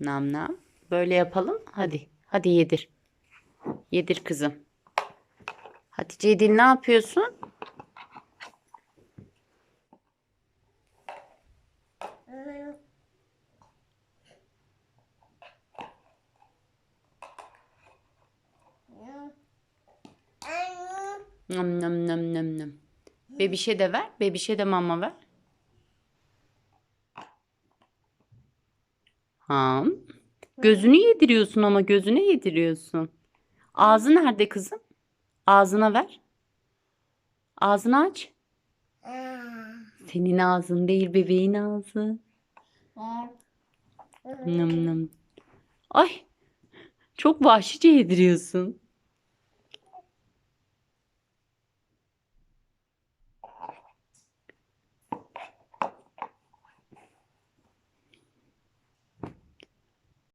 Nam nam. Böyle yapalım. Hadi. Hadi yedir. Yedir kızım. Hatice Edil ne yapıyorsun? Nam nam nam nam nam. Bebişe de ver. Bebişe de mama ver. Ham. Gözünü yediriyorsun ama gözüne yediriyorsun. Ağzı nerede kızım? Ağzına ver. Ağzını aç. Senin ağzın değil bebeğin ağzı. Nam nam. Ay. Çok vahşice yediriyorsun.